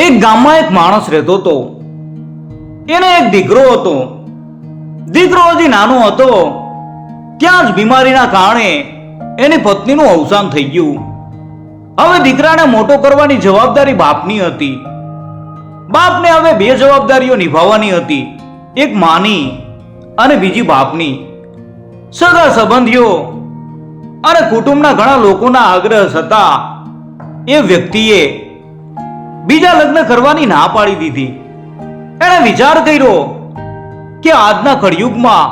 એક ગામમાં એક માણસ રહેતો હતો. એને એક દીકરો હતો. દીકરો હજી નાનો હતો. ત્યાં જ બીમારીના કારણે એની પત્નીનું અવસાન થઈ ગયું. હવે દીકરાને મોટો કરવાની જવાબદારી બાપની હતી. બાપને હવે બે જવાબદારીઓ નિભાવવાની હતી. એક માની અને બીજી બાપની. સગા સંબંધીઓ અને કુટુંબના ઘણા લોકોના આગ્રહ છતાં એ વ્યક્તિએ બીજા લગ્ન કરવાની ના પાડી દીધી. એણે વિચાર કર્યો કે આજના કળિયુગમાં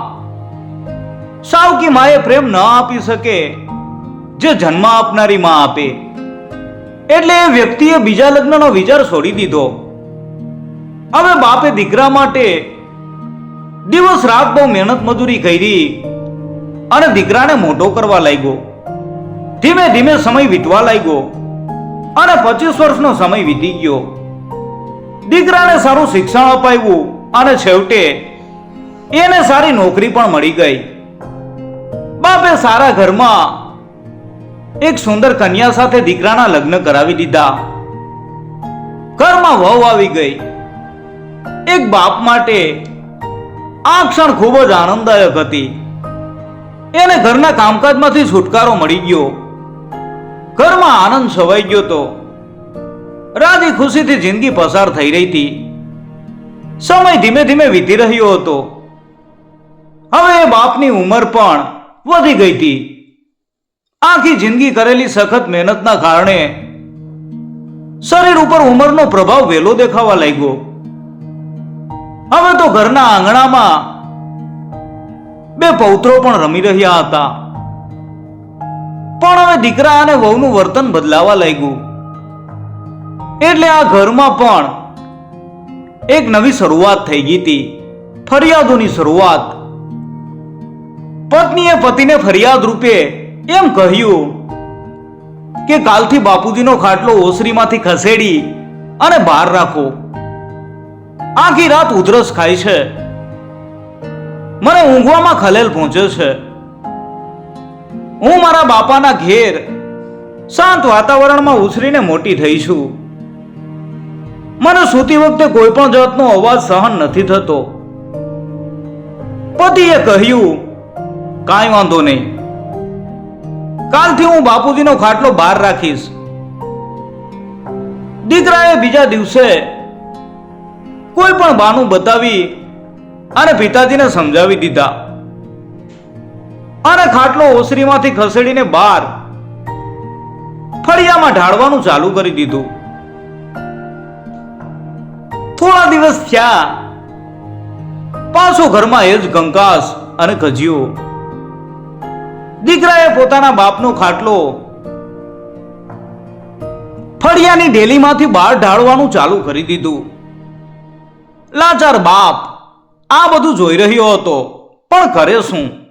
સાવકી માએ પ્રેમ ન આપી શકે, જે જન્મ આપનારી માં આપે. એટલે એ વ્યક્તિએ બીજા લગ્નનો વિચાર છોડી દીધો. હવે બાપે દીકરા માટે દિવસ રાત બહુ મહેનત મજૂરી કરી અને દીકરાને મોટો કરવા લાગ્યો. ધીમે ધીમે સમય વીતવા લાગ્યો. અને પચીસ વર્ષનો સમય વીતી ગયો. દીકરાને સારું શિક્ષણ અપાવ્યું અને છેવટે એને સારી નોકરી પણ મળી ગઈ. બાપે સારા ઘરમાં એક સુંદર કન્યા સાથે દીકરાના લગ્ન કરાવી દીધા. ઘરમાં વહુ આવી ગઈ. એક બાપ માટે આ ક્ષણ ખૂબ જ આનંદદાયક હતી. એને ઘરના કામકાજમાંથી છુટકારો મળી ગયો. ઘરમાં આનંદ છવાઈ ગયો તો રાજી ખુશીથી જિંદગી પસાર થઈ રહી હતી. સમય ધીમે ધીમે વીતી રહ્યો હતો. હવે એ બાપની ઉંમર પણ વધી ગઈ હતી. આખી જિંદગી કરેલી સખત મહેનતના કારણે શરીર ઉપર ઉંમરનો પ્રભાવ વહેલો દેખાવા લાગ્યો. હવે તો ઘરના આંગણામાં બે પૌત્રો પણ રમી રહ્યા હતા. પણ હવે દીકરા અને વહુનું વર્તન બદલાવા લાગ્યું. એટલે આ ઘરમાં પણ એક નવી શરૂઆત થઈ ગઈ હતી. ફરિયાદોની શરૂઆત. પત્નીએ પતિને ફરિયાદ રૂપે એમ કહ્યું કે કાલથી બાપુજીનો ખાટલો ઓસરીમાંથી ખસેડી અને બહાર રાખો. આખી રાત ઉધરસ ખાય છે. મને ઊંઘવામાં ખલેલ પહોંચે છે. હું મારા બાપાના ઘેર શાંત વાતાવરણમાં ઉછરીને મોટી થઈ છું. મને સૂતી વખતે કોઈ પણ જાતનો અવાજ સહન નથી થતો. પતિએ કહ્યું, કાંઈ વાંધો નહીં. કાલથી હું બાપુજીનો ખાટલો બહાર રાખીશ. દીકરાએ બીજા દિવસે કોઈ પણ બાનું બતાવી અને પિતાજીને સમજાવી દીધા. અને ખાટલો ઓસરીમાંથી ખસેડીને બહાર ફળિયામાં ઢાળવાનું ચાલુ કરી દીધું. થોડા દિવસ થયા. પાછો ઘરમાં એ જ કંકાસ અને કજિયો દીકરાએ પોતાના બાપનો ખાટલો ફળિયાની ઢેલીમાંથી બહાર ઢાળવાનું ચાલુ કરી દીધું. લાચાર બાપ, આ બધું જોઈ રહ્યો હતો, પણ કરે શું?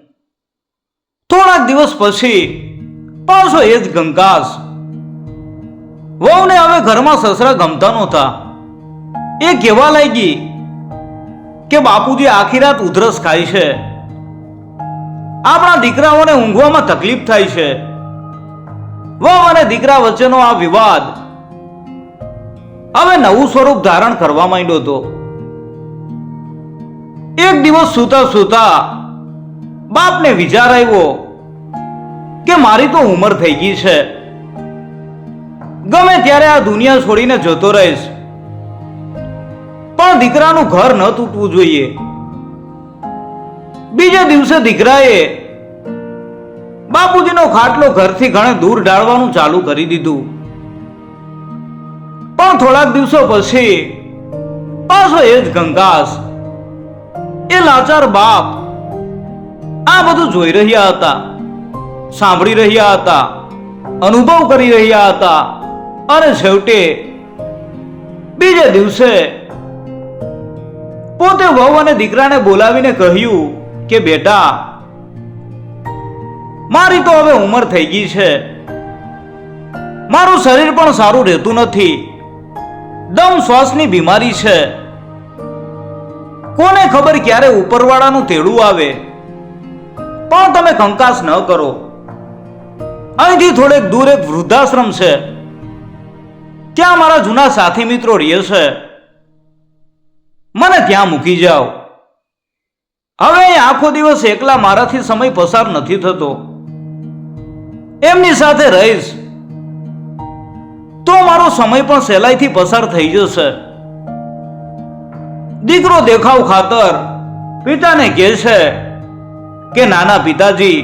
થોડાક દિવસ પછી પાછો એ જ ગંગાસ વહુને હવે ઘરમાં સસરા ગમતા નહોતા. એ કહેવા લાગી કે બાપુજી આખી રાત ઉધરસ ખાય છે. આપણા દીકરાઓને ઊંઘવામાં તકલીફ થાય છે. વહુ અને દીકરા વચ્ચેનો આ વિવાદ હવે નવું સ્વરૂપ ધારણ કરવા માંડ્યો હતો. એક દિવસ સૂતા સૂતા બાપને વિચાર આવ્યો કે મારી તો ઉંમર થઈ ગઈ છે. ગમે ત્યારે આ દુનિયા છોડીને જતો રહીશ. પણ દીકરાનું ઘર ન તૂટવું જોઈએ. બીજા દિવસે દીકરાએ બાપુજીનો ખાટલો ઘરથી ઘણે દૂર ડાળવાનું ચાલુ કરી દીધું. પણ થોડાક દિવસો પછી પાછો એ જ ગંગાસ, એ લાચાર બાપ આ બધું જોઈ રહ્યા હતા, સાંભળી રહ્યા હતા, અનુભવ કરી રહ્યા હતા. અને છેવટે બીજે દિવસે પોતે વહુ અને દીકરાને બોલાવીને કહ્યું કે, બેટા, મારી તો હવે ઉંમર થઈ ગઈ છે. મારું શરીર પણ સારું રહેતું નથી. દમ શ્વાસની બીમારી છે. કોને ખબર ક્યારે ઉપરવાળાનું તેડું આવે? પણ તમે કંકાસ ન કરો. અહીંથી થોડેક દૂર એક વૃદ્ધાશ્રમ છે. ત્યાં મારા જૂના સાથી મિત્રો રહે છે. મને ત્યાં મૂકી જાઓ. હવે આખો દિવસ એકલા મારાથી સમય પસાર નથી થતો. એમની સાથે રહીશ. તો મારો સમય પણ સહેલાઈથી પસાર થઈ જશે. દીકરો દેખાવ ખાતર, પિતાને કહે છે કે નાના પિતાજી,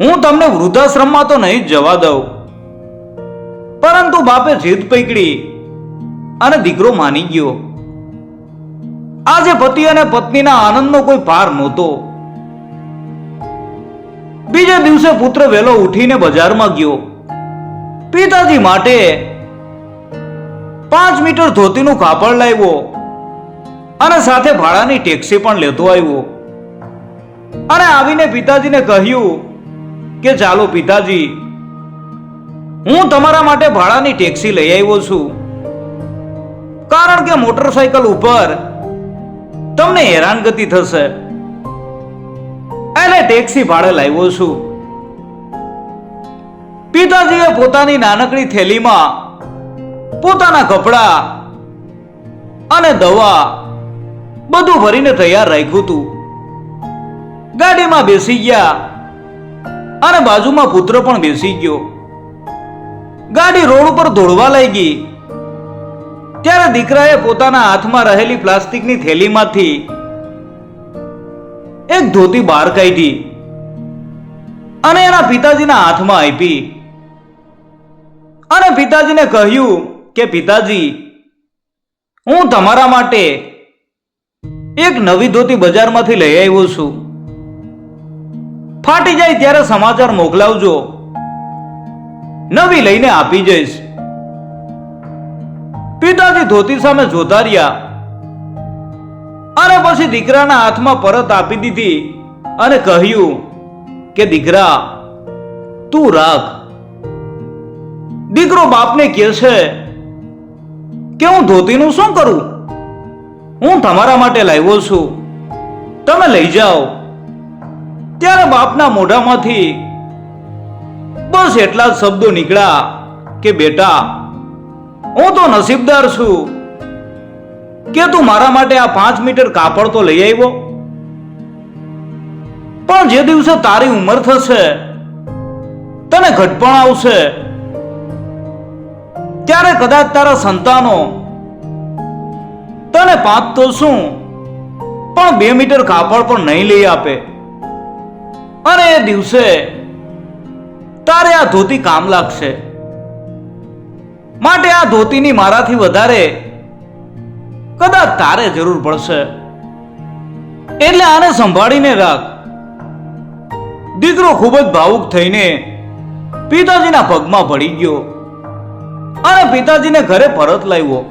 હું તમને વૃદ્ધાશ્રમમાં તો નહીં જવા દઉં. પરંતુ બાપે જીદ પકડી અને દીકરો માની ગયો. આજે પતિ અને પત્નીના આનંદનો કોઈ પાર નહોતો. બીજે દિવસે પુત્ર વહેલો ઉઠીને બજારમાં ગયો. પિતાજી માટે પાંચ મીટર ધોતીનું કાપડ લાવ્યો અને સાથે ભાડાની ટેક્સી પણ લેતો આવ્યો. અને આવીને પિતાજીને કહ્યું કે ચાલો પિતાજી, હું તમારા માટે ભાડાની ટેક્સી લઈ આવ્યો છું. કારણ કે મોટરસાયકલ ઉપર તમને હેરાનગતિ થશે. એટલે ટેક્સી ભાડે લાવ્યો છું. પિતાજીએ પોતાની નાનકડી થેલીમાં પોતાના કપડા અને દવા બધું ભરીને તૈયાર રાખ્યું હતું. ગાડીમાં બેસી ગયા. અને બાજુમાં પુત્ર પણ બેસી ગયો. ગાડી રોડ ઉપર દોડવા લાગી. ત્યારે દીકરાએ પોતાના હાથમાં રહેલી પ્લાસ્ટિકની થેલીમાંથી એક ધોતી બહાર કાઢી અને એના પિતાજીના હાથમાં આપી. અને પિતાજીને કહ્યું કે, પિતાજી, હું તમારા માટે એક નવી ધોતી બજારમાંથી લઈ આવ્યો છું. ફાટી જાય ત્યારે સમાચાર મોકલાવજો. નવી લઈને આપી જઈશ. પિતાજી ધોતી સામે જોતા રહ્યા. અને પછી દીકરાના હાથમાં પરત આપી દીધી અને કહ્યું કે, દીકરા, તું રાખ. દીકરો બાપને કહે છે કે, હું ધોતીનું શું કરું? હું તમારા માટે લાવ્યો છું. તમે લઈ જાઓ. ત્યારે બાપના મોઢામાંથી બસ એટલા જ શબ્દો નીકળ્યા કે, બેટા, હું તો નસીબદાર છું કે તું મારા માટે આ પાંચ મીટર કાપડ તો લઈ આવ્યો. પણ જે દિવસે તારી ઉંમર થશે, તને ઘટપણ આવશે. ત્યારે કદાચ તારા સંતાનો તને પાંચ તો શું, પણ બે મીટર કાપડ પણ નહીં લઈ આપે. અને એ દિવસે તારે આ ધોતી કામ લાગશે. માટે આ ધોતીની મારાથી વધારે કદાચ તારે જરૂર પડશે. એટલે આને સંભાળીને રાખ. દીકરો ખૂબ જ ભાવુક થઈને પિતાજીના પગમાં પડી ગયો અને પિતાજીને ઘરે પરત લાવ્યો.